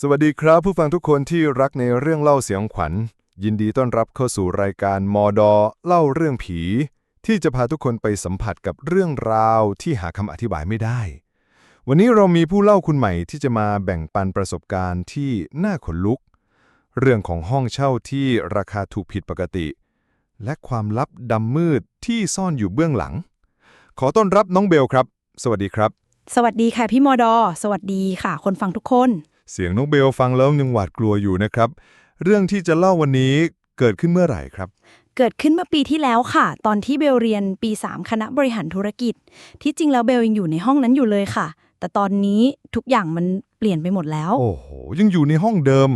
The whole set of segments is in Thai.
สวัสดีครับผู้ฟังทุกคนที่รักในเรื่องเล่าเสียงขวัญ ยินดีต้อนรับเข้าสู่รายการมอดอเล่าเรื่องผี ที่จะพาทุกคนไปสัมผัสกับเรื่องราวที่หาคำอธิบายไม่ได้ วันนี้เรามีผู้เล่าคุณใหม่ที่จะมาแบ่งปันประสบการณ์ที่น่าขนลุก เรื่องของห้องเช่าที่ราคาถูกผิดปกติ และความลับดำมืดที่ซ่อนอยู่เบื้องหลัง ขอต้อนรับน้องเบลครับ สวัสดีครับ สวัสดีค่ะพี่มอดอ สวัสดีค่ะ คนฟังทุกคน เสียงน้องเบลฟังแล้วยังหวาดกลัวอยู่นะครับ เรื่องที่จะเล่าวันนี้เกิดขึ้นเมื่อไหร่ครับ เกิดขึ้นเมื่อปีที่แล้วค่ะ ตอนที่เบลเรียนปี 3 คณะบริหารธุรกิจ ที่จริงแล้วเบลยังอยู่ในห้องนั้นอยู่เลยค่ะ แต่ตอนนี้ทุกอย่างมันเปลี่ยนไปหมดแล้ว โอ้โห ยังอยู่ในห้องเดิม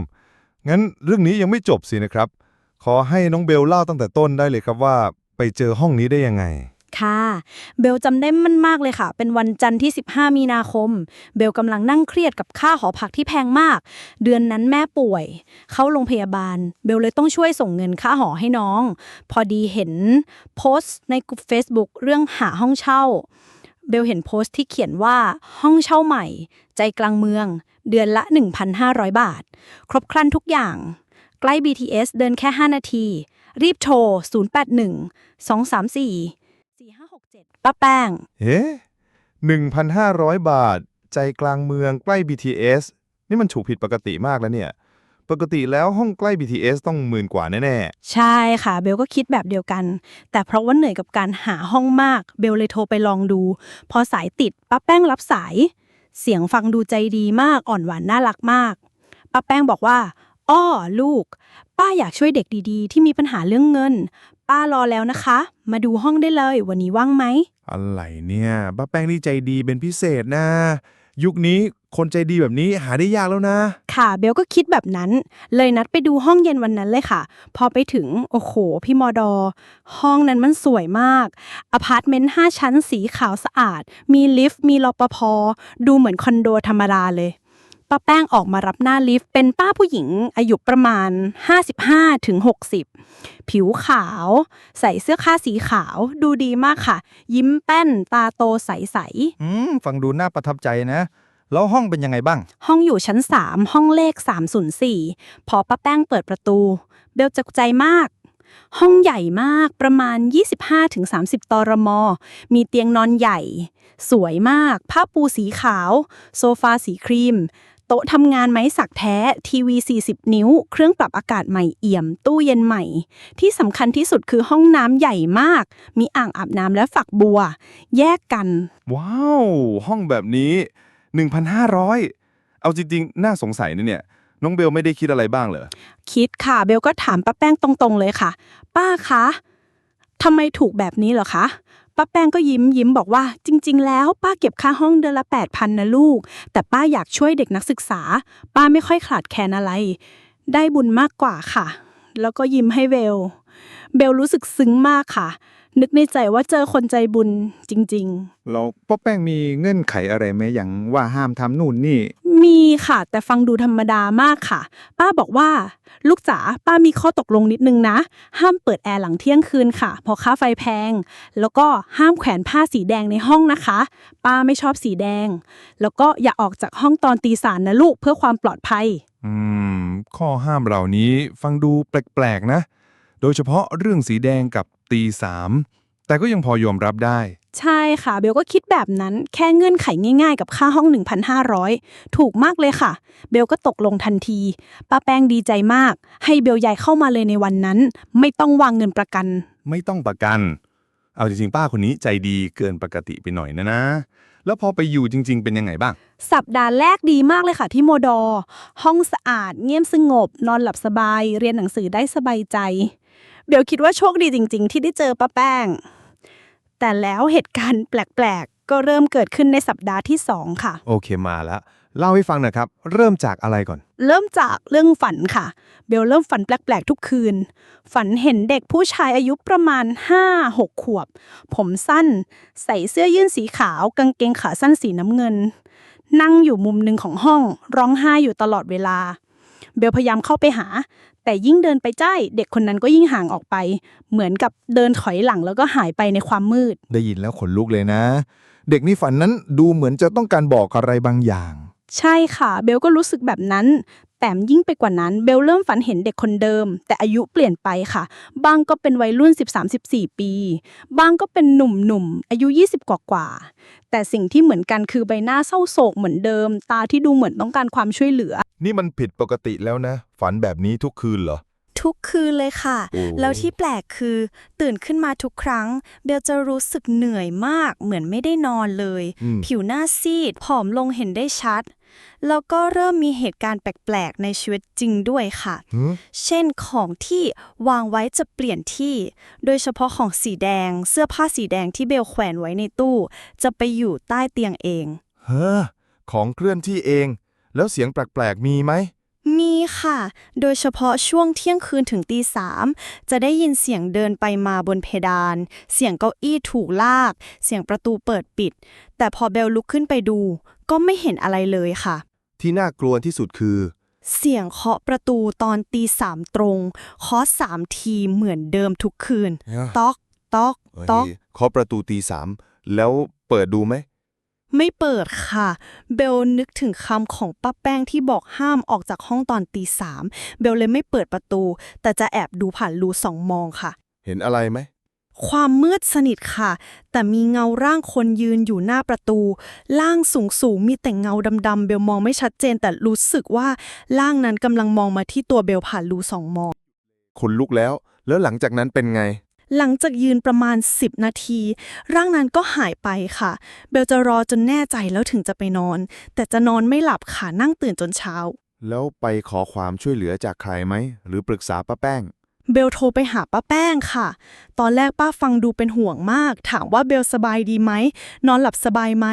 งั้นเรื่องนี้ยังไม่จบสินะครับ ขอให้น้องเบลเล่าตั้งแต่ต้นได้เลยครับว่า ไปเจอห้องนี้ได้ยังไง ค่ะ เบลจำได้มันมากเลยค่ะ เป็นวันจันทร์ที่ 15 มีนาคม เบลกำลังนั่งเครียดกับค่าหอพักที่แพงมาก เดือนนั้นแม่ป่วย เข้าโรงพยาบาล เบลเลยต้องช่วยส่งเงินค่าหอให้น้อง พอดีเห็นโพสต์ในกลุ่ม Facebook เรื่องหาห้องเช่า เบลเห็นโพสต์ที่เขียนว่าห้องเช่าใหม่ ใจกลางเมือง เดือนละ 1,500 บาท ครบครันทุกอย่าง ใกล้ BTS เดินแค่ 5 นาที รีบโทร 081 234 ป้าแป้ง เอ๊ะ1,500 บาท ใจกลางเมืองใกล้ BTS นี่มันถูกผิดปกติมากแล้วเนี่ย ปกติแล้วห้องใกล้ BTS ต้องหมื่นกว่าแน่ใช่ค่ะ เบลก็คิดแบบเดียวกัน แต่เพราะว่าเหนื่อยกับการหาห้องมาก เบลเลยโทรไปลองดู พอสายติดป้าแป้งรับสาย เสียงฟังดูใจดีมากอ่อนหวานน่ารักมากป้าแป้งบอกว่า อ้อลูก ป้าอยากช่วยเด็กดีๆ ที่มีปัญหาเรื่องเงิน ป้ารอแล้วนะคะ มาดูห้องได้เลย วันนี้ว่างไหมๆอะไรเนี่ยป้าแป้งนี่ใจดีเป็นพิเศษนะ ยุคนี้คนใจดีแบบนี้หาได้ยากแล้วนะ ค่ะ เบลก็คิดแบบนั้น เลยนัดไปดูห้องเย็นวันนั้นเลยค่ะ พอไปถึง โอ้โห พี่มอดอ ห้องนั้นมันสวยมากอพาร์ตเมนต์5ชั้นสีขาวสะอาด มีลิฟต์มีรปภดูเหมือนคอนโดธรรมดาเลย ป้าแป้งออกมารับหน้าลิฟต์เป็นป้าผู้หญิงอายุประมาณ 55ถึง60 ผิวขาว ใส่เสื้อผ้าสีขาวดูดีมากค่ะ ยิ้มแป้นตาโตใสๆอืมฟังดูน่าประทับใจนะ แล้วห้องเป็นยังไงบ้างห้องอยู่ชั้น 3 ห้องเลข 304 พอป้าแป้งเปิดประตู เบลจะใจมาก ห้องใหญ่มากประมาณ 25-30 ตรม มีเตียงนอนใหญ่ สวยมาก ผ้าปูสีขาว โซฟาสีครีม โต๊ะทำงานไม้สักแท้ ทีวี 40 นิ้ว เครื่องปรับอากาศใหม่เอี่ยม ตู้เย็นใหม่ ที่สำคัญที่สุดคือห้องน้ำใหญ่มาก มีอ่างอาบน้ำและฝักบัว แยกกัน ว้าว ห้องแบบนี้ 1,500 เอาจริงๆ น่าสงสัยนะเนี่ย น้องเบลไม่ได้คิดอะไรบ้างเหรอ คิดค่ะ เบลก็ถามป้าแป้งตรงๆเลยค่ะ ป้าคะทำไมถูกแบบนี้เหรอคะ ป้าแป้งก็ยิ้มยิ้มบอกว่า จริง ๆ แล้วป้าเก็บค่าห้องเดือนละ 8,000นะลูก แต่ป้าอยากช่วยเด็กนักศึกษา ป้าไม่ค่อยขาดแคลนอะไร ได้บุญมากกว่าค่ะ แล้วก็ยิ้มให้เบลเบลรู้สึกซึ้งมากค่ะ นึกในใจว่าเจอคนใจบุญจริง ๆ เราป้าแป้งมีเงื่อนไขอะไรไหมอย่างว่าห้ามทำนู่นนี่ มีค่ะ แต่ฟังดูธรรมดามากค่ะ ป้าบอกว่า ลูกจ๋าป้ามีข้อตกลงนิดนึงนะ ห้ามเปิดแอร์หลังเที่ยงคืนค่ะเพราะค่าไฟแพง แล้วก็ห้ามแขวนผ้าสีแดงในห้องนะคะ ป้าไม่ชอบสีแดง แล้วก็อย่าออกจากห้องตอนตีสารนะลูกเพื่อความปลอดภัย อืม ข้อห้ามเหล่านี้ฟังดูแปลกๆนะ โดยเฉพาะเรื่องสีแดงกับตีสามแต่ก็ยังพอยอมรับได้ ใช่ค่ะ เบลก็คิดแบบนั้นแค่เงื่อนไขง่ายๆ กับค่าห้อง 1,500 ถูกมากเลยค่ะ เบลก็ตกลงทันทีป้าแป้งดีใจมาก ให้เบลย้ายเข้ามาเลยในวันนั้น ไม่ต้องวางเงินประกัน ไม่ต้องประกัน เอาจริงๆ ป้าคนนี้ใจดีเกินปกติไปหน่อยนะนะ แล้วพอไปอยู่จริง ๆ เป็นยังไงบ้าง สัปดาห์แรกดีมากเลยค่ะที่โมดอ ห้องสะอาดเงียบสงบ นอนหลับสบาย เรียนหนังสือได้สบายใจ เบลคิดว่าโชคดีจริง ๆ ที่ได้เจอป้าแป้ง แต่แล้วเหตุการณ์แปลกๆ ก็เริ่มเกิดขึ้นในสัปดาห์ที่สองค่ะ โอเคมาแล้ว เล่าให้ฟังหน่อยครับ เริ่มจากอะไรก่อน เริ่มจากเรื่องฝันค่ะ เบลเริ่มฝันแปลกๆ ทุกคืน ฝันเห็นเด็กผู้ชายอายุประมาณ 5-6 ขวบ ผมสั้น ใส่เสื้อยืดสีขาว กางเกงขาสั้นสีน้ำเงิน นั่งอยู่มุมหนึ่งของห้อง ร้องไห้อยู่ตลอดเวลา เบลพยายามเข้าไปหา แต่ยิ่งเดินไปใกล้เด็กคนนั้นก็ยิ่งห่างออกไป เหมือนกับเดินถอยหลังแล้วก็หายไปในความมืด ได้ยินแล้วขนลุกเลยนะ เด็กนี่ฝันนั้นดูเหมือนจะต้องการบอกอะไรบางอย่าง ใช่ค่ะ เบลก็รู้สึกแบบนั้น แต่ยิ่งไปกว่านั้นเบลเริ่มฝันเห็นเด็กคนเดิม แต่อายุเปลี่ยนไปค่ะ บางก็เป็นวัยรุ่น 13-14 ปี บางก็เป็นหนุ่มๆ อายุ 20 กว่ากว่า แต่สิ่งที่เหมือนกันคือใบหน้าเศร้าโศกเหมือนเดิม ตาที่ดูเหมือนต้องการความช่วยเหลือ นี่มันผิดปกติแล้วนะ ฝันแบบนี้ทุกคืนเหรอ ทุกคืนเลยค่ะโอ้แล้วที่แปลกคือ ตื่นขึ้นมาทุกครั้ง เบลจะรู้สึกเหนื่อยมากเหมือนไม่ได้นอนเลยอืมผิวหน้าซีดผอมลงเห็นได้ชัด แล้วก็เริ่มมีเหตุการณ์แปลกๆ ในชีวิตจริงด้วยค่ะหือเช่นของที่วางไว้จะเปลี่ยนที่ โดยเฉพาะของสีแดง เสื้อผ้าสีแดงที่เบลแขวนไว้ในตู้ จะไปอยู่ใต้เตียงเอง เฮ้อ ของเคลื่อนที่เอง แล้วเสียงแปลกๆ มีไหม มีค่ะ โดยเฉพาะช่วงเที่ยงคืนถึงตีสามจะได้ยินเสียงเดินไปมาบนเพดาน เสียงเก้าอี้ถูกลาก เสียงประตูเปิดปิด แต่พอเบลลุกขึ้นไปดู ก็ไม่เห็นอะไรเลยค่ะ ที่น่ากลัวที่สุดคือ เสียงเคาะประตูตอนตีสามตรงเคาะสามทีเหมือนเดิมทุกคืนต๊อก ต๊อก ต๊อกเฮ้ยเคาะประตูตีสามแล้วเปิดดูไหม ไม่เปิดค่ะ เบลนึกถึงคำของป้าแป้งที่บอกห้ามออกจากห้องตอนตีสามเบลเลยไม่เปิดประตู แต่จะแอบดูผ่านรูสองมองค่ะ เห็นอะไรไหม ความมืดสนิทค่ะ แต่มีเงาร่างคนยืนอยู่หน้าประตู ร่างสูงสูงๆมีแต่เงาดำๆเบลมองไม่ชัดเจน แต่รู้สึกว่าร่างนั้นกำลังมองมาที่ตัวเบลผ่านรูสองมองคนลุกแล้ว แล้วหลังจากนั้นเป็นไง หลังจากยืนประมาณ 10 นาที ร่างนั้นก็หายไปค่ะ เบลจะรอจนแน่ใจแล้วถึงจะไปนอน แต่จะนอนไม่หลับค่ะนั่งตื่นจนเช้า แล้วไปขอความช่วยเหลือจากใครไหม หรือปรึกษาป้าแป้ง เบลโทรไปหาป้าแป้งค่ะ ตอนแรกป้าฟังดูเป็นห่วงมาก ถามว่าเบลสบายดีไหม นอนหลับสบายไหม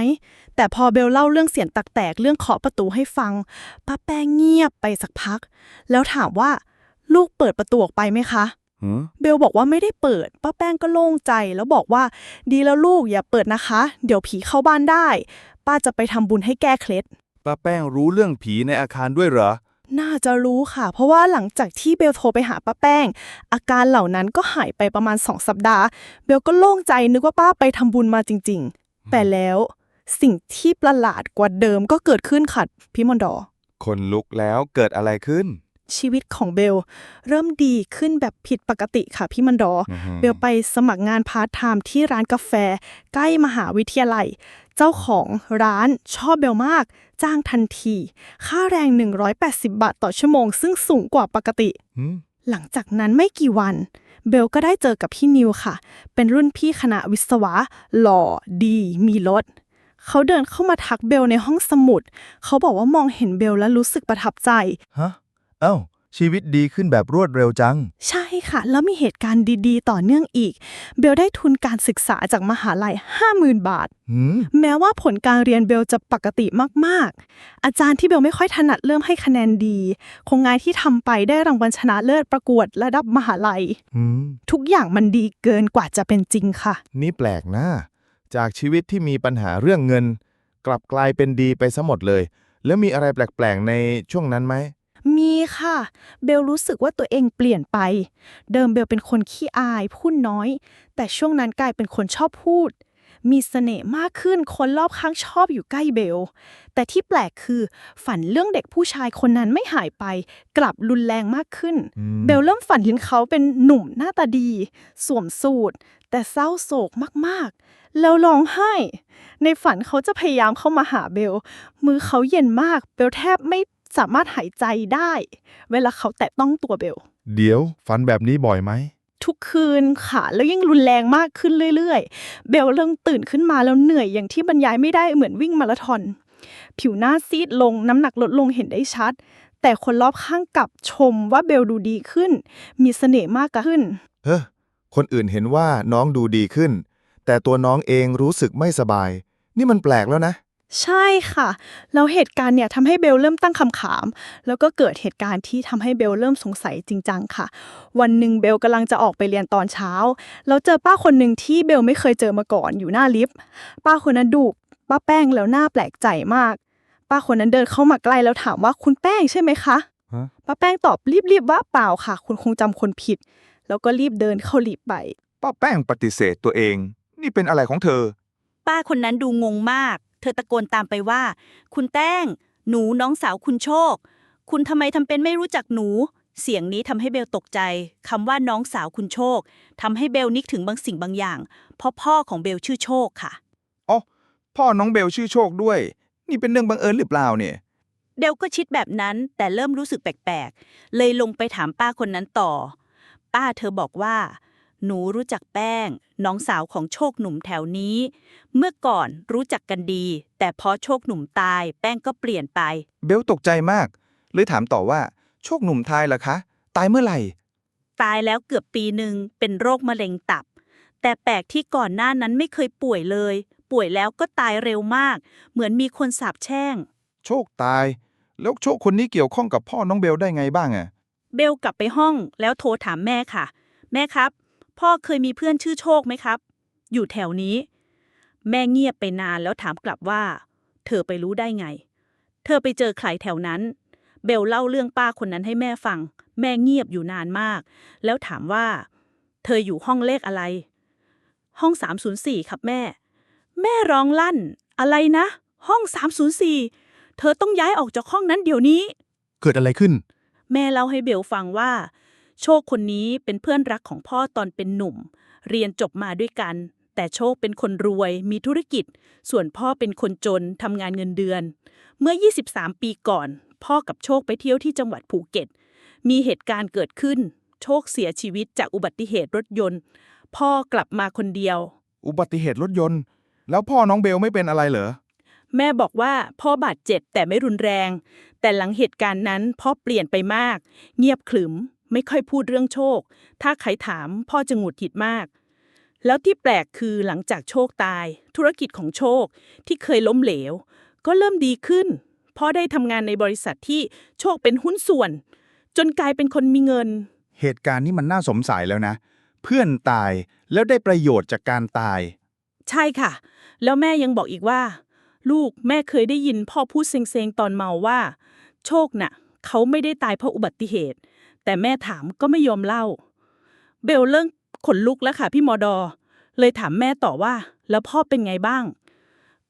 แต่พอเบลเล่าเรื่องเสียงตักแตกเรื่องเคาะประตูให้ฟัง ป้าแป้งเงียบไปสักพัก แล้วถามว่า ลูกเปิดประตูออกไปไหมคะหือ เบลบอกว่าไม่ได้เปิด ป้าแป้งก็โล่งใจแล้วบอกว่า ดีแล้วลูกอย่าเปิดนะคะ เดี๋ยวผีเข้าบ้านได้ ป้าจะไปทำบุญให้แก้เคล็ด ป้าแป้งรู้เรื่องผีในอาคารด้วยเหรอ น่าจะรู้ค่ะ เพราะว่าหลังจากที่เบลโทรไปหาป้าแป้ง อาการเหล่านั้นก็หายไปประมาณ2สัปดาห์ เบลก็โล่งใจนึกว่าป้าไปทำบุญมาจริง ๆ แต่แล้วสิ่งที่ประหลาดกว่าเดิมก็เกิดขึ้นค่ะพี่มอนดอ คนลุกแล้วเกิดอะไรขึ้น ชีวิตของเบล เริ่มดีขึ้นแบบผิดปกติค่ะพี่มันดออเบลไปสมัครงานพาร์ทไทม์ที่ร้านกาแฟ ใกล้มหาวิทยาลัย เจ้าของร้านชอบเบลมาก จ้างทันที ค่าแรง 180 บาทต่อชั่วโมง ซึ่งสูงกว่าปกติหืมหลังจากนั้นไม่กี่วัน เบลก็ได้เจอกับพี่นิวค่ะ เป็นรุ่นพี่คณะวิศวะ หล่อดีมีรถเขาเดินเข้ามาทักเบลในห้องสมุด เขาบอกว่ามองเห็นเบลและรู้สึกประทับใจฮะ เอ้า ชีวิตดีขึ้นแบบรวดเร็วจัง ใช่ค่ะ แล้วมีเหตุการณ์ดีๆ ต่อเนื่องอีก เบลได้ทุนการศึกษาจากมหาลัย 50,000 บาท หืม แม้ว่าผลการเรียนเบลจะปกติมากๆ อาจารย์ที่เบลไม่ค่อยถนัดเริ่มให้คะแนนดี โครงงานที่ทำไปได้รางวัลชนะเลิศประกวดระดับมหาลัย หืม ทุกอย่างมันดีเกินกว่าจะเป็นจริงค่ะ นี่แปลกนะ จากชีวิตที่มีปัญหาเรื่องเงิน กลับกลายเป็นดีไปซะหมดเลย แล้วมีอะไรแปลกๆในช่วงนั้นไหม มีค่ะ เบลรู้สึกว่าตัวเองเปลี่ยนไป เดิมเบลเป็นคนขี้อายพูดน้อย แต่ช่วงนั้นกลายเป็นคนชอบพูด มีเสน่ห์มากขึ้นคนรอบข้างชอบอยู่ใกล้เบล แต่ที่แปลกคือ ฝันเรื่องเด็กผู้ชายคนนั้นไม่หายไป กลับรุนแรงมากขึ้น เบลเริ่มฝันเห็นเขาเป็นหนุ่มหน้าตาดี สวมสูทแต่เศร้าโศกมากๆ แล้วร้องไห้ ในฝันเขาจะพยายามเข้ามาหาเบล มือเขาเย็นมาก เบลแทบไม่ สามารถหายใจได้ เวลาเขาแตะต้องตัวเบล เดี๋ยวฝันแบบนี้บ่อยไหม ทุกคืนค่ะ แล้วยิ่งรุนแรงมากขึ้นเรื่อยๆ เบลเริ่มตื่นขึ้นมาแล้วเหนื่อยอย่างที่บรรยายไม่ได้เหมือนวิ่งมาราธอน ผิวหน้าซีดลงน้ำหนักลดลงเห็นได้ชัด แต่คนรอบข้างกลับชมว่าเบลดูดีขึ้น มีเสน่ห์มากขึ้น เฮ้อคนอื่นเห็นว่าน้องดูดีขึ้น แต่ตัวน้องเองรู้สึกไม่สบาย นี่มันแปลกแล้วนะ ใช่ค่ะ แล้วเหตุการณ์เนี่ยทำให้เบลเริ่มตั้งคำถาม แล้วก็เกิดเหตุการณ์ที่ทำให้เบลเริ่มสงสัยจริงจังค่ะ วันหนึ่งเบลกำลังจะออกไปเรียนตอนเช้า แล้วเจอป้าคนหนึ่งที่เบลไม่เคยเจอมาก่อนอยู่หน้าลิฟต์ ป้าคนนั้นดุป้าแป้งแล้วหน้าแปลกใจมาก ป้าคนนั้นเดินเข้ามาใกล้แล้วถามว่าคุณแป้งใช่ไหมคะ ฮะ ป้าแป้งตอบรีบๆว่าเปล่าค่ะ คุณคงจำคนผิด แล้วก็รีบเดินเข้าลิฟต์ไป ป้าแป้งปฏิเสธตัวเอง นี่เป็นอะไรของเธอ ป้าคนนั้นดูงงมากเธ อตะโกนตามไปว่า คุณแต้ง หนูน้องสาวคุณโชค คุณทำไมทำเป็นไม่รู้จักหนู เสียงนี้ทำให้เบลตกใจคำว่าน้องสาวคุณโชคทำให้เบลนึกถึงบางสิ่งบางอย่าง เพราะพ่อของเบลชื่อโชคค่ะ อ๋อ พ่อน้องเบลชื่อโชคด้วย นี่เป็นเรื่องบังเอิญหรือเปล่าเนี่ย เดลก็คิดแบบนั้นแต่เริ่มรู้สึกแปลกๆ เลยลงไปถามป้าคนนั้นต่อ ป้าเธอบอกว่า หนูรู้จักแป้ง น้องสาวของโชคหนุ่มแถวนี้ เมื่อก่อนรู้จักกันดี แต่พอโชคหนุ่มตาย แป้งก็เปลี่ยนไป เบลตกใจมาก เลยถามต่อว่า โชคหนุ่มทายเหรอคะ ตายเมื่อไหร่ ตายแล้วเกือบปีหนึ่งเป็นโรคมะเร็งตับ แต่แปลกที่ก่อนหน้านั้นไม่เคยป่วยเลย ป่วยแล้วก็ตายเร็วมาก เหมือนมีคนสาปแช่ง โชคตาย แล้วโชคคนนี้เกี่ยวข้องกับพ่อน้องเบลได้ไงบ้างอะเบลกลับไปห้องแล้วโทรถามแม่ค่ะ แม่ครับ พ่อเคยมีเพื่อนชื่อโชคไหมครับ อยู่แถวนี้ แม่เงียบไปนานแล้วถามกลับว่า เธอไปรู้ได้ไง เธอไปเจอใครแถวนั้น เบลเล่าเรื่องป้าคนนั้นให้แม่ฟัง แม่เงียบอยู่นานมาก แล้วถามว่า เธออยู่ห้องเลขอะไร ห้อง 304 ครับแม่ แม่ร้องลั่น อะไรนะ ห้อง 304 เธอต้องย้ายออกจากห้องนั้นเดี๋ยวนี้ เกิดอะไรขึ้น แม่เล่าให้เบลฟังว่า โชคคนนี้เป็นเพื่อนรักของพ่อตอนเป็นหนุ่ม เรียนจบมาด้วยกัน แต่โชคเป็นคนรวยมีธุรกิจ ส่วนพ่อเป็นคนจนทำงานเงินเดือน เมื่อ 23 ปีก่อน พ่อกับโชคไปเที่ยวที่จังหวัดภูเก็ต มีเหตุการณ์เกิดขึ้น โชคเสียชีวิตจากอุบัติเหตุรถยนต์ พ่อกลับมาคนเดียว อุบัติเหตุรถยนต์ แล้วพ่อน้องเบลไม่เป็นอะไรเหรอ แม่บอกว่าพ่อบาดเจ็บแต่ไม่รุนแรง แต่หลังเหตุการณ์นั้นพ่อเปลี่ยนไปมาก เงียบขรึม ไม่ค่อยพูดเรื่องโชค ถ้าใครถามพ่อจะหงุดหงิดมาก แล้วที่แปลกคือหลังจากโชคตาย ธุรกิจของโชคที่เคยล้มเหลว ก็เริ่มดีขึ้นพ่อได้ทำงานในบริษัทที่โชคเป็นหุ้นส่วน จนกลายเป็นคนมีเงิน เหตุการณ์นี้มันน่าสงสัยแล้วนะ เพื่อนตายแล้วได้ประโยชน์จากการตาย ใช่ค่ะ แล้วแม่ยังบอกอีกว่า ลูกแม่เคยได้ยินพ่อพูดเซ็งๆตอนเมาว่า โชคน่ะ เขาไม่ได้ตายเพราะอุบัติเหตุ แต่แม่ถามก็ไม่ยอมเล่า เบลเริ่มขนลุกแล้วค่ะพี่มอดอ เลยถามแม่ต่อว่า แล้วพ่อเป็นไงบ้าง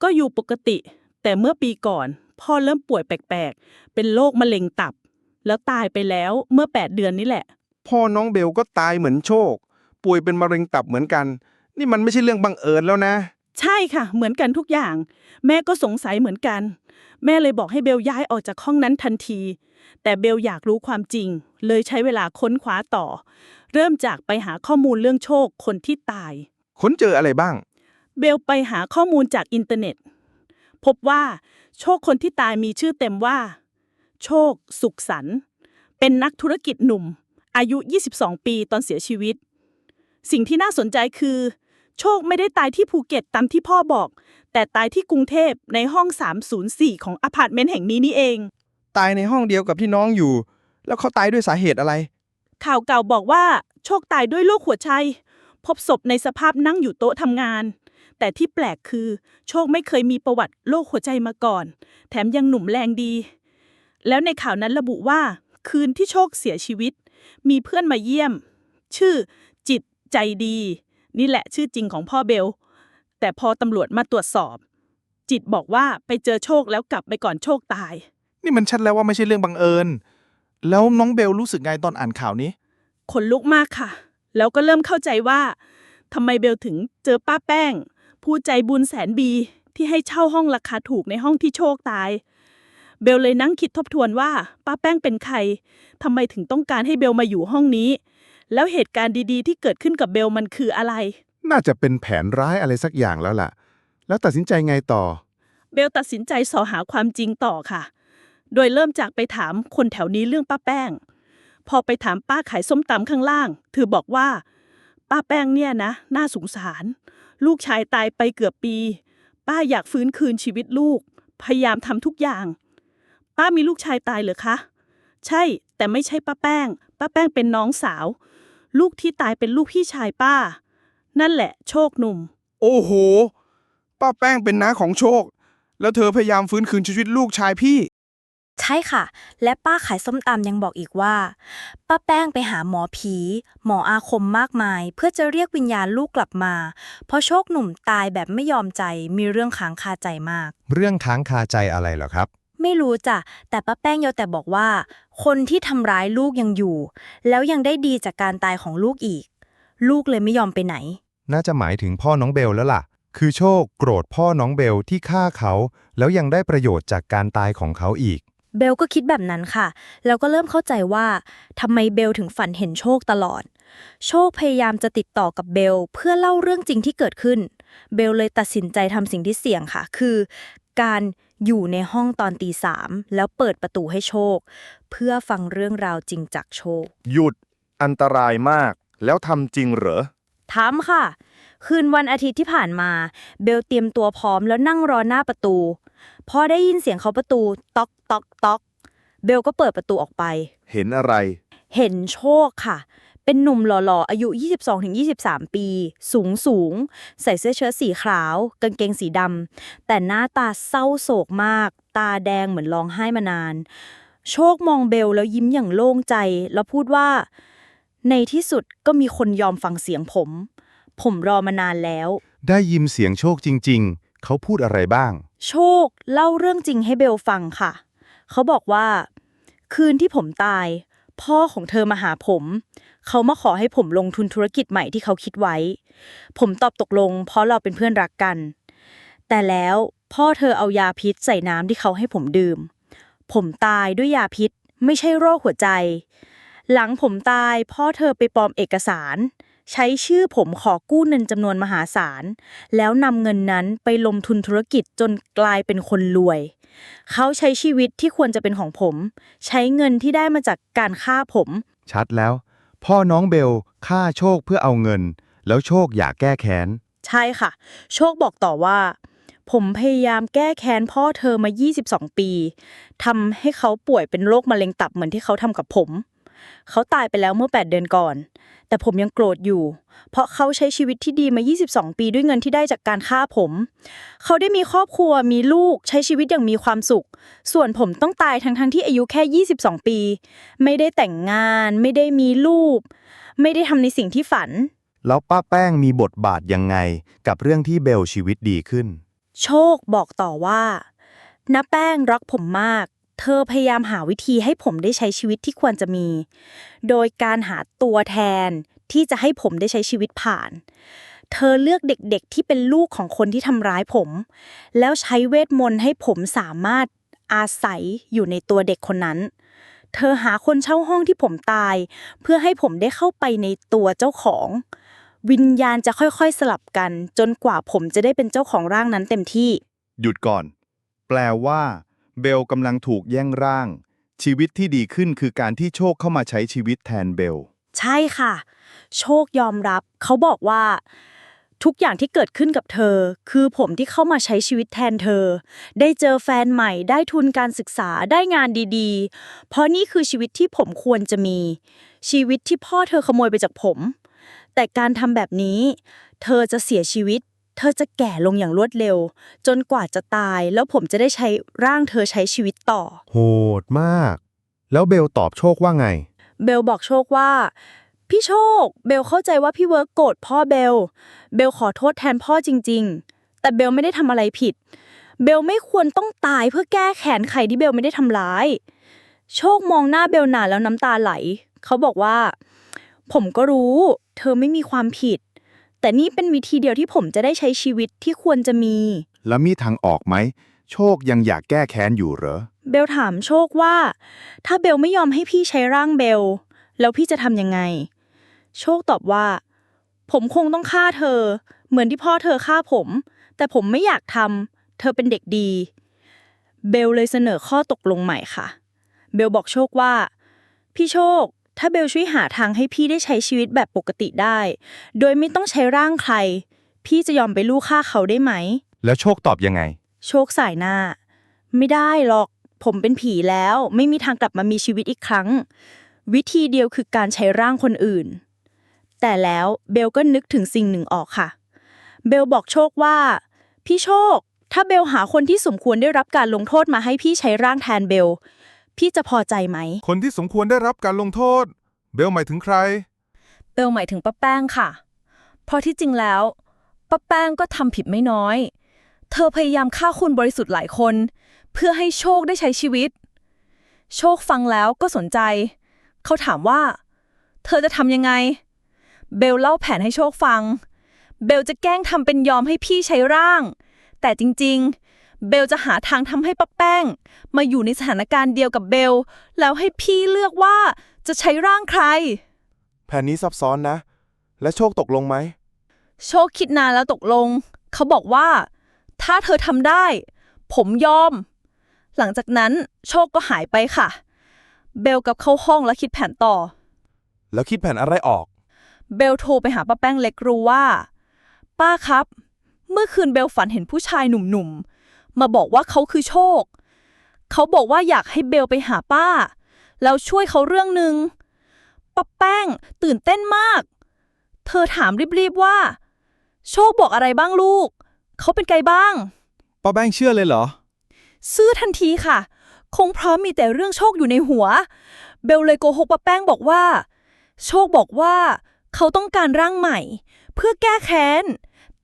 ก็อยู่ปกติ แต่เมื่อปีก่อน พ่อเริ่มป่วยแปลกๆ เป็นโรคมะเร็งตับ แล้วตายไปแล้วเมื่อ 8 เดือนนี่แหละ พ่อน้องเบลก็ตายเหมือนโชค ป่วยเป็นมะเร็งตับเหมือนกัน นี่มันไม่ใช่เรื่องบังเอิญแล้วนะ ใช่ค่ะ เหมือนกันทุกอย่าง แม่ก็สงสัยเหมือนกัน แม่เลยบอกให้เบลย้ายออกจากห้องนั้นทันที แต่เบลอยากรู้ความจริง เลยใช้เวลาค้นคว้าต่อ เริ่มจากไปหาข้อมูลเรื่องโชคคนที่ตาย ค้นเจออะไรบ้าง เบลไปหาข้อมูลจากอินเทอร์เน็ต พบว่าโชคคนที่ตายมีชื่อเต็มว่า โชค สุขสันต์เป็นนักธุรกิจหนุ่ม อายุ 22 ปีตอนเสียชีวิต สิ่งที่น่าสนใจคือ โชคไม่ได้ตายที่ภูเก็ตตามที่พ่อบอก แต่ตายที่กรุงเทพในห้อง 304 ของอพาร์ตเมนต์แห่งนี้นี่เอง ตายในห้องเดียวกับที่น้องอยู่ แล้วเขาตายด้วยสาเหตุอะไร ข่าวเก่าบอกว่าโชคตายด้วยโรคหัวใจ พบศพในสภาพนั่งอยู่โต๊ะทำงาน แต่ที่แปลกคือ โชคไม่เคยมีประวัติโรคหัวใจมาก่อน แถมยังหนุ่มแรงดี แล้วในข่าวนั้นระบุว่า คืนที่โชคเสียชีวิต มีเพื่อนมาเยี่ยม ชื่อ จิตใจดี นี่แหละชื่อจริงของพ่อเบล แต่พอตำรวจมาตรวจสอบ จิตบอกว่าไปเจอโชคแล้วกลับไปก่อนโชคตาย นี่มันชัดแล้วว่าไม่ใช่เรื่องบังเอิญ แล้วน้องเบลรู้สึกไงตอนอ่านข่าวนี้ ขนลุกมากค่ะ แล้วก็เริ่มเข้าใจว่าทำไมเบลถึงเจอป้าแป้ง ผู้ใจบุญแสนบีที่ให้เช่าห้องราคาถูกในห้องที่โชคตาย เบลเลยนั่งคิดทบทวนว่า ป้าแป้งเป็นใครทำไมถึงต้องการให้เบลมาอยู่ห้องนี้ แล้วเหตุการณ์ดีๆ ที่เกิดขึ้นกับเบลมันคืออะไร น่าจะเป็นแผนร้ายอะไรสักอย่างแล้วล่ะ แล้วตัดสินใจไงต่อ เบลตัดสินใจสอหาความจริงต่อค่ะ โดยเริ่มจากไปถามคนแถวนี้เรื่องป้าแป้ง พอไปถามป้าขายส้มตำข้างล่าง เธอบอกว่า ป้าแป้งเนี่ยนะ น่าสงสาร ลูกชายตายไปเกือบปี ป้าอยากฟื้นคืนชีวิตลูก พยายามทำทุกอย่าง ป้ามีลูกชายตายเหรอคะ ใช่ แต่ไม่ใช่ป้าแป้ง ป้าแป้งเป็นน้องสาว ลูกที่ตายเป็นลูกพี่ชายป้า นั่นแหละ โชคหนุ่ม โอ้โห ป้าแป้งเป็นน้าของโชค แล้วเธอพยายามฟื้นคืนชีวิตลูกชายพี่ ใช่ค่ะ และป้าขายส้มตำยังบอกอีกว่า ป้าแป้งไปหาหมอผี หมออาคมมากมาย เพื่อจะเรียกวิญญาณลูกกลับมา เพราะโชคหนุ่มตายแบบไม่ยอมใจมีเรื่องค้างคาใจมาก เรื่องค้างคาใจอะไรเหรอครับ ไม่รู้จ้ะ แต่ป้าแป้งเยาแต่บอกว่า คนที่ทำร้ายลูกยังอยู่ แล้วยังได้ดีจากการตายของลูกอีก ลูกเลยไม่ยอมไปไหน น่าจะหมายถึงพ่อน้องเบลแล้วล่ะ คือโชคโกรธพ่อน้องเบลที่ฆ่าเขา แล้วยังได้ประโยชน์จากการตายของเขาอีก เบลก็คิดแบบนั้นค่ะ แล้วก็เริ่มเข้าใจว่าทำไมเบลถึงฝันเห็นโชคตลอด โชคพยายามจะติดต่อกับเบลเพื่อเล่าเรื่องจริงที่เกิดขึ้น เบลเลยตัดสินใจทำสิ่งที่เสี่ยงค่ะ คือ การ อยู่ในห้องตอนตีสามแล้วเปิดประตูให้โชค เพื่อฟังเรื่องราวจริงจากโชค หยุด อันตรายมาก แล้วทำจริงเหรอถามค่ะ คืนวันอาทิตย์ที่ผ่านมา เบลเตรียมตัวพร้อมแล้วนั่งรอหน้าประตู พอได้ยินเสียงเขาะประตูต๊อกต๊อกต๊อก เบลก็เปิดประตูออกไป เห็นอะไร เห็นโชคค่ะ เป็นหนุ่มหล่อๆ อายุ 22-23 ปี สูงสูง ใส่เสื้อเชิ้ตสีขาว กางเกงสีดำ แต่หน้าตาเศร้าโศกมาก ตาแดงเหมือนร้องไห้มานาน โชคมองเบลแล้วยิ้มอย่างโล่งใจ แล้วพูดว่า ในที่สุดก็มีคนยอมฟังเสียงผม ผมรอมานานแล้ว ได้ยินเสียงโชคจริง ๆ เขาพูดอะไรบ้าง โชคเล่าเรื่องจริงให้เบลฟังค่ะ เขาบอกว่า คืนที่ผมตาย พ่อของเธอมาหาผม เขามาขอให้ผมลงทุนธุรกิจใหม่ที่เขาคิดไว้ ผมตอบตกลง เพราะเราเป็นเพื่อนรักกัน แต่แล้วพ่อเธอเอายาพิษใส่น้ำที่เขาให้ผมดื่ม ผมตายด้วยยาพิษไม่ใช่โรคหัวใจ หลังผมตายพ่อเธอไปปลอมเอกสาร ใช้ชื่อผมขอกู้เงินจำนวนมหาศาล แล้วนำเงินนั้นไปลงทุนธุรกิจจนกลายเป็นคนรวย เขาใช้ชีวิตที่ควรจะเป็นของผม ใช้เงินที่ได้มาจากการฆ่าผม ชัดแล้ว พ่อน้องเบลฆ่าโชคเพื่อเอาเงิน แล้วโชคอยากแก้แค้น ใช่ค่ะ โชคบอกต่อว่า ผมพยายามแก้แค้นพ่อเธอมา 22 ปีทำให้เขาป่วยเป็นโรคมะเร็งตับเหมือนที่เขาทำกับผม เขาตายไปแล้วเมื่อ 8 เดือนก่อน แต่ผมยังโกรธอยู่ เพราะเขาใช้ชีวิตที่ดีมา 22 ปีด้วยเงินที่ได้จากการฆ่าผม เขาได้มีครอบครัวมีลูกใช้ชีวิตอย่างมีความสุข ส่วนผมต้องตายทั้งๆที่อายุแค่ 22 ปี ไม่ได้แต่งงาน ไม่ได้มีลูก ไม่ได้ทำในสิ่งที่ฝัน แล้วป้าแป้งมีบทบาทยังไง กับเรื่องที่เบลชีวิตดีขึ้น โชคบอกต่อว่าน้าแป้งรักผมมาก เธอพยายามหาวิธีให้ผมได้ใช้ชีวิตที่ควรจะมี โดยการหาตัวแทนที่จะให้ผมได้ใช้ชีวิตผ่าน เธอเลือกเด็กๆที่เป็นลูกของคนที่ทำร้ายผม แล้วใช้เวทมนต์ให้ผมสามารถอาศัยอยู่ในตัวเด็กคนนั้น เธอหาคนเช่าห้องที่ผมตาย เพื่อให้ผมได้เข้าไปในตัวเจ้าของ วิญญาณจะค่อยๆสลับกัน จนกว่าผมจะได้เป็นเจ้าของร่างนั้นเต็มที่ หยุดก่อน แปลว่า เบลกำลังถูกแย่งร่าง ชีวิตที่ดีขึ้นคือการที่โชคเข้ามาใช้ชีวิตแทนเบล ใช่ค่ะ โชคยอมรับ เขาบอกว่า ทุกอย่างที่เกิดขึ้นกับเธอ คือผมที่เข้ามาใช้ชีวิตแทนเธอ ได้เจอแฟนใหม่ ได้ทุนการศึกษาได้งานดีๆ เพราะนี่คือชีวิตที่ผมควรจะมี ชีวิตที่พ่อเธอขโมยไปจากผม แต่การทำแบบนี้ เธอจะเสียชีวิต เธอจะแก่ลงอย่างรวดเร็ว จนกว่าจะตายแล้วผมจะได้ใช้ร่างเธอใช้ชีวิตต่อ โหดมาก แล้วเบลตอบโชคว่าไง เบลบอกโชคว่า พี่โชค เบลเข้าใจว่าพี่เวิร์กโกรธพ่อเบล เบลขอโทษแทนพ่อจริง ๆ แต่เบลไม่ได้ทำอะไรผิด เบลไม่ควรต้องตายเพื่อแก้แค้นใครที่เบลไม่ได้ทำร้าย โชคมองหน้าเบลนานแล้วน้ำตาไหล เขาบอกว่า ผมก็รู้ เธอไม่มีความผิด แต่นี่เป็นวิธีเดียวที่ผมจะได้ใช้ชีวิตที่ควรจะมี แล้วมีทางออกไหม โชคยังอยากแก้แค้นอยู่เหรอ เบลถามโชคว่า ถ้าเบลไม่ยอมให้พี่ใช้ร่างเบล แล้วพี่จะทำยังไง โชคตอบว่า ผมคงต้องฆ่าเธอ เหมือนที่พ่อเธอฆ่าผม แต่ผมไม่อยากทำเธอเป็นเด็กดี เบลเลยเสนอข้อตกลงใหม่ค่ะ เบลบอกโชคว่า พี่โชค ถ้าเบลช่วยหาทางให้พี่ได้ใช้ชีวิตแบบปกติได้ โดยไม่ต้องใช้ร่างใคร พี่จะยอมไปลูกฆ่าเขาได้ไหม แล้วโชคตอบยังไง โชคสายหน้า ไม่ได้หรอก ผมเป็นผีแล้ว ไม่มีทางกลับมามีชีวิตอีกครั้ง วิธีเดียวคือการใช้ร่างคนอื่น แต่แล้วเบลก็นึกถึงสิ่งหนึ่งออกค่ะ เบลบอกโชคว่า พี่โชค ถ้าเบลหาคนที่สมควรได้รับการลงโทษมาให้พี่ใช้ร่างแทนเบล พี่จะพอใจไหม คนที่สมควรได้รับการลงโทษ เบลหมายถึงใคร เบลหมายถึงป้าแป้งค่ะ เพราะที่จริงแล้วป้าแป้งก็ทำผิดไม่น้อย เธอพยายามฆ่าคนบริสุทธิ์หลายคนเเพื่อให้โชคได้ใช้ชีวิต โชคฟังแล้วก็สนใจ เขาถามว่า เธอจะทำยังไง เบลเล่าแผนให้โชคฟัง เบลจะแกล้งทำเป็นยอมให้พี่ใช้ร่าง แต่จริงๆ เบลจะหาทางทำให้ป้าแป้ง มาอยู่ในสถานการณ์เดียวกับเบล แล้วให้พี่เลือกว่าจะใช้ร่างใคร แผนนี้ซับซ้อนนะ และโชคตกลงไหม โชคคิดนานแล้วตกลง เขาบอกว่า ถ้าเธอทำได้ ผมยอม หลังจากนั้นโชคก็หายไปค่ะ เบลกลับเข้าห้องแล้วคิดแผนต่อ แล้วคิดแผนอะไรออก เบลโทรไปหาป้าแป้งเล็กรู้ว่า ป้าครับ เมื่อคืนเบลฝันเห็นผู้ชายหนุ่มๆ มาบอกว่าเขาคือโชค เขาบอกว่าอยากให้เบลไปหาป้า แล้วช่วยเขาเรื่องหนึ่งป้าแป้งตื่นเต้นมาก เธอถามรีบๆว่า โชคบอกอะไรบ้างลูก เขาเป็นไงบ้าง ป้าแป้งเชื่อเลยเหรอ ซื่อทันทีค่ะ คงเพราะมีแต่เรื่องโชคอยู่ในหัว เบลเลยโกหกป้าแป้งบอกว่า โชคบอกว่า เขาต้องการร่างใหม่ เพื่อแก้แค้น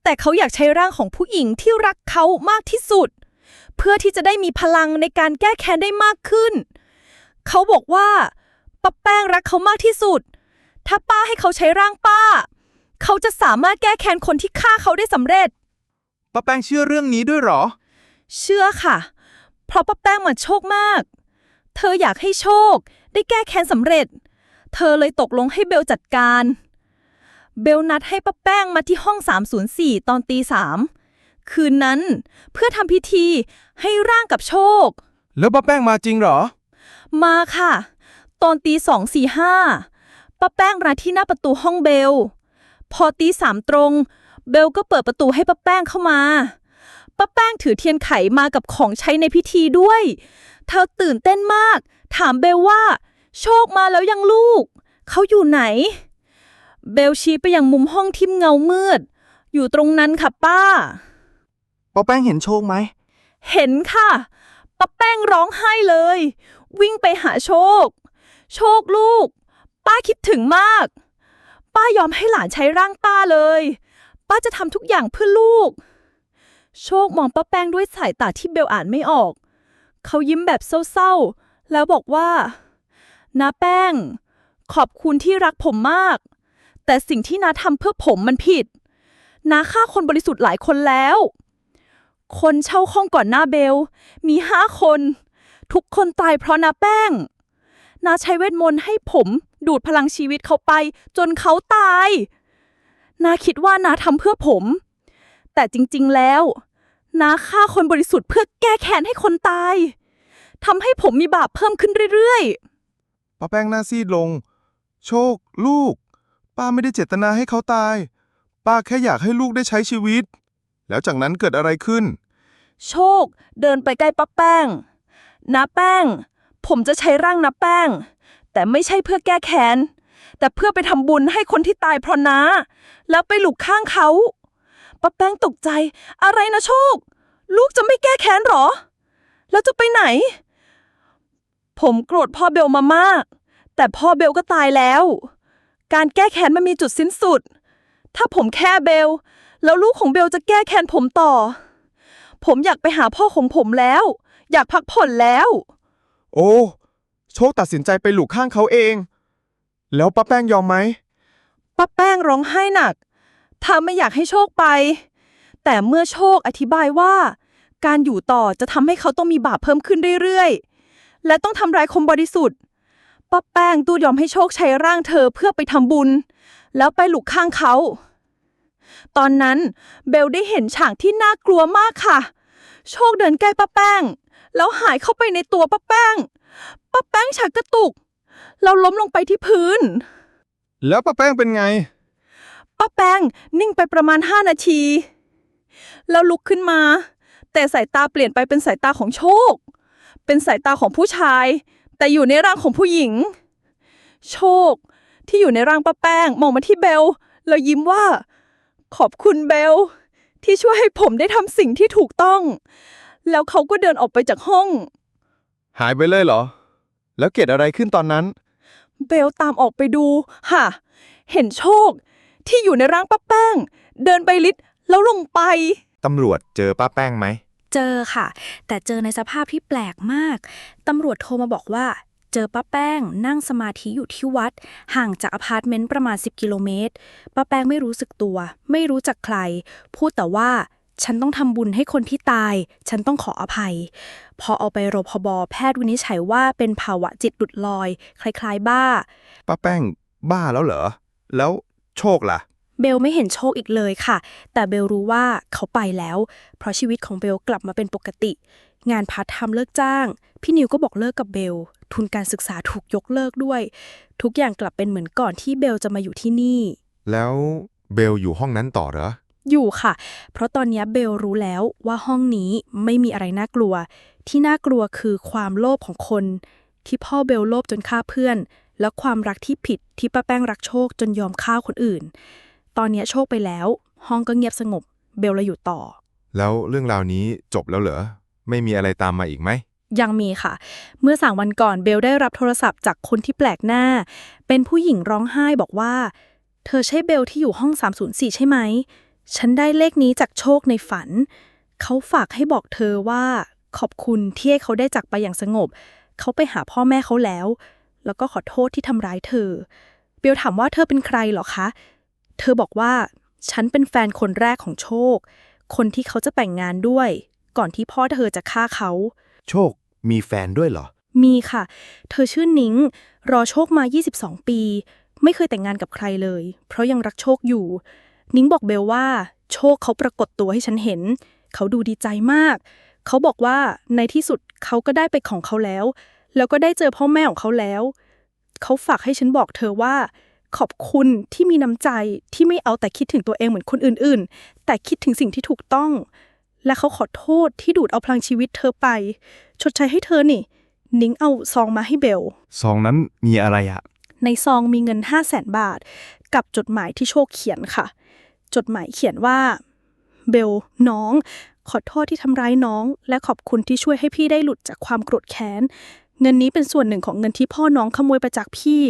แต่เขาอยากใช้ร่างของผู้หญิงที่รักเขามากที่สุด เพื่อที่จะได้มีพลังในการแก้แค้นได้มากขึ้น เขาบอกว่าป้าแป้งรักเขามากที่สุด ถ้าป้าให้เขาใช้ร่างป้า เขาจะสามารถแก้แค้นคนที่ฆ่าเขาได้สำเร็จ ป้าแป้งเชื่อเรื่องนี้ด้วยเหรอ เชื่อค่ะ เพราะป้าแป้งมันโชคมาก เธออยากให้โชคได้แก้แค้นสำเร็จ เธอเลยตกลงให้เบลจัดการ เบลนัดให้ป้าแป้งมาที่ห้อง 304 ตอนตีสาม คืนนั้น เพื่อทำพิธีให้ร่างกับโชค แล้วป้าแป้งมาจริงเหรอ มาค่ะ ตอนตีสองสี่ห้าป้าแป้งมาที่หน้าประตูห้องเบล พอตีสามตรง เบลก็เปิดประตูให้ป้าแป้งเข้ามาป้าแป้งถือเทียนไขมากับของใช้ในพิธีด้วย เธอตื่นเต้นมาก ถามเบลว่า โชคมาแล้วยังลูก เขาอยู่ไหน เบลชี้ไปยังมุมห้องที่เงามืด อยู่ตรงนั้นค่ะป้า ป้าแป้งเห็นโชคไหม เห็นค่ะป้าแป้งร้องไห้เลย วิ่งไปหาโชค โชคลูก ป้าคิดถึงมาก ป้ายอมให้หลานใช้ร่างป้าเลย ป้าจะทำทุกอย่างเพื่อลูก โชคมองป้าแป้งด้วยสายตาที่เบลอ่านไม่ออก เขายิ้มแบบเศร้าๆ แล้วบอกว่านาแป้ง ขอบคุณที่รักผมมาก แต่สิ่งที่นาทำเพื่อผมมันผิดนาฆ่าคนบริสุทธิ์หลายคนแล้ว คนเช่าห้องก่อนหน้าเบล มีห้าคน ทุกคนตายเพราะนาแป้ง นาใช้เวทมนต์ให้ผมดูดพลังชีวิตเขาไป จนเขาตาย นาคิดว่านาทำเพื่อผม แต่จริงๆแล้ว นาฆ่าคนบริสุทธิ์เพื่อแก้แค้นให้คนตายทำให้ผมมีบาปเพิ่มขึ้นเรื่อยๆป้าแป้งหน้าซีดลง โชค ลูก ป้าไม่ได้เจตนาให้เขาตาย ป้าแค่อยากให้ลูกได้ใช้ชีวิต แล้วจากนั้นเกิดอะไรขึ้น โชค เดินไปใกล้ป้าแป้งนาแป้ง ผมจะใช้ร่างนาแป้ง แต่ไม่ใช่เพื่อแก้แค้น แต่เพื่อไปทำบุญให้คนที่ตายเพราะนาแล้วไปหลุกข้างเขาป้าแป้งตกใจ อะไรนะโชค ลูกจะไม่แก้แค้นหรอ แล้วจะไปไหน ผมโกรธพ่อเบลมามาก แต่พ่อเบลก็ตายแล้ว การแก้แค้นมันมีจุดสิ้นสุด ถ้าผมแค่เบล แล้วลูกของเบลจะแก้แค้นผมต่อ ผมอยากไปหาพ่อของผมแล้ว อยากพักผ่อนแล้ว โอ้ โชคตัดสินใจไปหลุกข้างเขาเอง แล้วป้าแป้งยอมไหม ป้าแป้งร้องไห้หนัก ถ้าไม่อยากให้โชคไป แต่เมื่อโชคอธิบายว่า การอยู่ต่อจะทำให้เขาต้องมีบาปเพิ่มขึ้นเรื่อยๆ และต้องทำร้ายคนบริสุทธิ์ ป้าแป้งตู้ยอมให้โชคใช้ร่างเธอเพื่อไปทำบุญ แล้วไปหลุกข้างเขา ตอนนั้นเบลได้เห็นฉากที่น่ากลัวมากค่ะ โชคเดินใกล้ป้าแป้ง แล้วหายเข้าไปในตัวป้าแป้ง ป้าแป้งชักกระตุก เราล้มลงไปที่พื้น แล้วป้าแป้งเป็นไง ป้าแป้งนิ่งไปประมาณ5นาที แล้วลุกขึ้นมา แต่สายตาเปลี่ยนไปเป็นสายตาของโชค เป็นสายตาของผู้ชาย แต่อยู่ในร่างของผู้หญิง โชค ที่อยู่ในร่างป้าแป้งมองมาที่เบลแล้วยิ้มว่า ขอบคุณเบล ที่ช่วยให้ผมได้ทำสิ่งที่ถูกต้อง แล้วเขาก็เดินออกไปจากห้อง หายไปเลยเหรอ แล้วเกิดอะไรขึ้นตอนนั้น เบลตามออกไปดูค่ะ เห็นโชค ที่อยู่ในร่างป้าแป้ง เดินไปลิดแล้วลงไป ตำรวจเจอป้าแป้งไหม เจอค่ะ แต่เจอในสภาพที่แปลกมาก ตำรวจโทรมาบอกว่า เจอป้าแป้งนั่งสมาธิอยู่ที่วัด ห่างจากอพาร์ตเมนต์ประมาณ 10 กิโลเมตรป้าแป้งไม่รู้สึกตัว ไม่รู้จักใคร พูดแต่ว่าฉันต้องทำบุญให้คนที่ตาย ฉันต้องขออภัย พอเอาไปโรงพยาบาลแพทย์วินิจฉัยว่าเป็นภาวะจิตหลุดลอย คล้ายๆ บ้า ป้าแป้งบ้าแล้วเหรอ แล้วโชคล่ะ เบลไม่เห็นโชคอีกเลยค่ะ แต่เบลรู้ว่าเขาไปแล้ว เพราะชีวิตของเบลกลับมาเป็นปกติ งานพาร์ทไทม์เลิกจ้าง พี่นิวก็บอกเลิกกับเบล ทุนการศึกษาถูกยกเลิกด้วย ทุกอย่างกลับเป็นเหมือนก่อนที่เบลจะมาอยู่ที่นี่ แล้วเบลอยู่ห้องนั้นต่อเหรอ อยู่ค่ะ เพราะตอนนี้เบลรู้แล้วว่าห้องนี้ไม่มีอะไรน่ากลัว ที่น่ากลัวคือความโลภของคน ที่พ่อเบลโลภจนฆ่าเพื่อน และความรักที่ผิดที่ป้าแป้งรักโชคจนยอมฆ่าคนอื่น ตอนนี้โชคไปแล้ว ห้องก็เงียบสงบ เบลเลยอยู่ต่อ แล้วเรื่องราวนี้จบแล้วเหรอ ไม่มีอะไรตามมาอีกไหม ยังมีค่ะ เมื่อสามวันก่อนเบลได้รับโทรศัพท์จากคนที่แปลกหน้า เป็นผู้หญิงร้องไห้บอกว่า เธอใช่เบลที่อยู่ห้อง 304 ใช่ไหม ฉันได้เลขนี้จากโชคในฝัน เขาฝากให้บอกเธอว่าขอบคุณที่ให้เขาได้จากไปอย่างสงบ เขาไปหาพ่อแม่เขาแล้ว แล้วก็ขอโทษที่ทำร้ายเธอ เบลถามว่าเธอเป็นใครเหรอคะ เธอบอกว่า ฉันเป็นแฟนคนแรกของโชค คนที่เขาจะแต่งงานด้วย ก่อนที่พ่อเธอจะฆ่าเขา โชคมีแฟนด้วยเหรอ มีค่ะ เธอชื่อนิ้ง รอโชคมา 22 ปี ไม่เคยแต่งงานกับใครเลย เพราะยังรักโชคอยู่ นิ้งบอกเบลว่า โชคเขาปรากฏตัวให้ฉันเห็น เขาดูดีใจมาก เขาบอกว่าในที่สุดเขาก็ได้ไปของเขาแล้ว แล้วก็ได้เจอพ่อแม่ของเขาแล้ว เขาฝากให้ฉันบอกเธอว่า ขอบคุณที่มีน้ำใจที่ไม่เอาแต่คิดถึงตัวเองเหมือนคนอื่นๆ แต่คิดถึงสิ่งที่ถูกต้อง และเขาขอโทษที่ดูดเอาพลังชีวิตเธอไป ชดใช้ให้เธอนี่ นิ้งเอาซองมาให้เบลซองนั้นมีอะไรอะในซองมีเงิน 5 0 0แสนบาท กับจดหมายที่โชคเขียนค่ะ จดหมายเขียนว่า เบลน้อง ขอโทษที่ทำร้ายน้อง และขอบคุณที่ช่วยให้พี่ได้หลุดจากความโกรธแค้น เงินนี้เป็นส่วนหนึ่งของเงินที่พ่อน้องขโมยไปจากพี่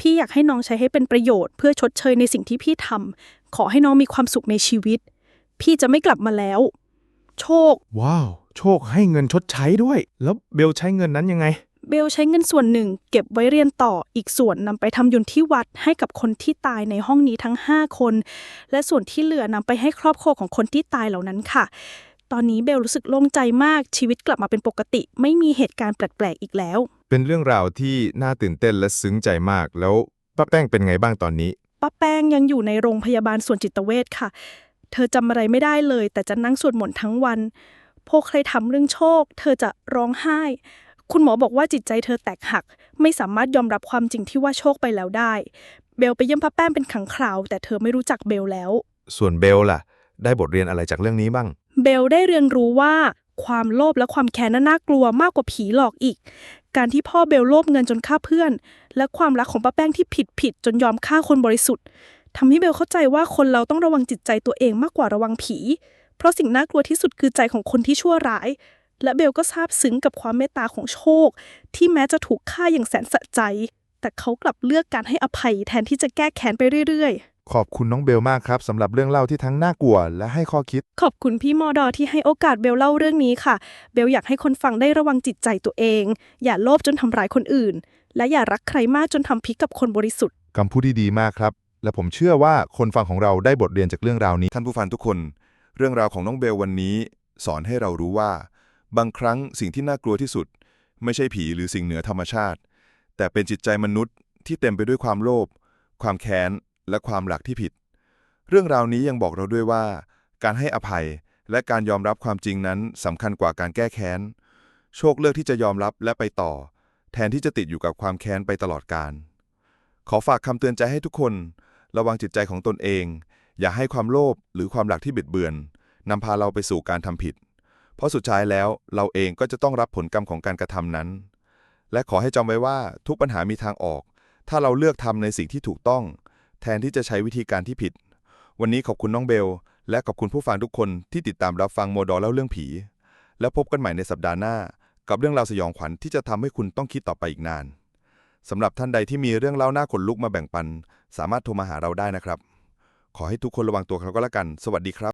พี่อยากให้น้องใช้ให้เป็นประโยชน์เพื่อชดเชยในสิ่งที่พี่ทำขอให้น้องมีความสุขในชีวิต พี่จะไม่กลับมาแล้ว โชค ว้าว โชคให้เงินชดใช้ด้วย แล้วเบลใช้เงินนั้นยังไง เบลใช้เงินส่วนหนึ่ง เก็บไว้เรียนต่ออีกส่วนนำไปทำยุนที่วัดให้กับคนที่ตายในห้องนี้ทั้ง 5 คน และส่วนที่เหลือนำไปให้ครอบครัวของคนที่ตายเหล่านั้นค่ะ ตอนนี้เบลรู้สึกโล่งใจมากชีวิตกลับมาเป็นปกติ ไม่มีเหตุการณ์แปลกๆอีกแล้ว เป็นเรื่องราวที่น่าตื่นเต้นและซึ้งใจมาก แล้วป้าแป้งเป็นไงบ้างตอนนี้ ป้าแป้งยังอยู่ในโรงพยาบาลส่วนจิตเวชค่ะ เธอจำอะไรไม่ได้เลย แต่จะนั่งสวดมนต์ทั้งวันพวกใครทำเรื่องโชค เธอจะร้องไห้ คุณหมอบอกว่าจิตใจเธอแตกหัก ไม่สามารถยอมรับความจริงที่ว่าโชคไปแล้วได้ เบลไปเยี่ยมป้าแป้งเป็นครั้งคราว แต่เธอไม่รู้จักเบลแล้ว ส่วนเบลล่ะ ได้บทเรียนอะไรจากเรื่องนี้บ้างเบลได้เรียนรู้ว่าความโลภและความแค้นน่ะน่ากลัวมากกว่าผีหลอกอีก การที่พ่อเบลโลภเงินจนฆ่าเพื่อน และความรักของป้าแป้งที่ผิดผิดจนยอมฆ่าคนบริสุทธิ์ทำให้เบลเข้าใจว่าคนเราต้องระวังจิตใจตัวเองมากกว่าระวังผี เพราะสิ่งน่ากลัวที่สุดคือใจของคนที่ชั่วร้าย และเบลก็ซาบซึ้งกับความเมตตาของโชค ที่แม้จะถูกฆ่าอย่างแสนสะใจ แต่เขากลับเลือกการให้อภัยแทนที่จะแก้แค้นไปเรื่อยๆ ขอบคุณน้องเบลมากครับสำหรับเรื่องเล่าที่ทั้งน่ากลัว และให้ข้อคิด ขอบคุณพี่มอดอที่ให้โอกาสเบลเล่าเรื่องนี้ค่ะ เบลอยากให้คนฟังได้ระวังจิตใจตัวเอง อย่าโลภจนทำร้ายคนอื่น และอย่ารักใครมากจนทำพิษกับคนบริสุทธิ์ คำพูดที่ดีมากครับ และผมเชื่อว่าคนฟังของเราได้บทเรียนจากเรื่องราวนี้ ท่านผู้ฟังทุกคน เรื่องราวของน้องเบลวันนี้ สอนให้เรารู้ว่า บางครั้งสิ่งที่น่ากลัวที่สุด ไม่ใช่ผีหรือสิ่งเหนือธรรมชาติ แต่เป็นจิตใจมนุษย์ที่เต็มไปด้วยความโลภความแค้น และความหลักที่ผิด เรื่องราวนี้ยังบอกเราด้วยว่า การให้อภัยและการยอมรับความจริงนั้นสำคัญกว่าการแก้แค้น โชคเลือกที่จะยอมรับและไปต่อ แทนที่จะติดอยู่กับความแค้นไปตลอดกาลขอฝากคำเตือนใจให้ทุกคน ระวังจิตใจของตนเอง อย่าให้ความโลภหรือความหลักที่บิดเบือนนำพาเราไปสู่การทำผิด เพราะสุดท้ายแล้วเราเองก็จะต้องรับผลกรรมของการกระทำนั้น และขอให้จำไว้ว่าทุกปัญหามีทางออก ถ้าเราเลือกทำในสิ่งที่ถูกต้อง แทนที่จะใช้วิธีการที่ผิด วันนี้ขอบคุณน้องเบล และขอบคุณผู้ฟังทุกคนที่ติดตามรับฟังโมดอลเล่าเรื่องผี แล้วพบกันใหม่ในสัปดาห์หน้า กับเรื่องราวสยองขวัญที่จะทำให้คุณต้องคิดต่อไปอีกนานสำหรับท่านใดที่มีเรื่องเล่าหน้าขนลุกมาแบ่งปัน สามารถโทรมาหาเราได้นะครับ ขอให้ทุกคนระวังตัวกันก็แล้วกัน สวัสดีครับ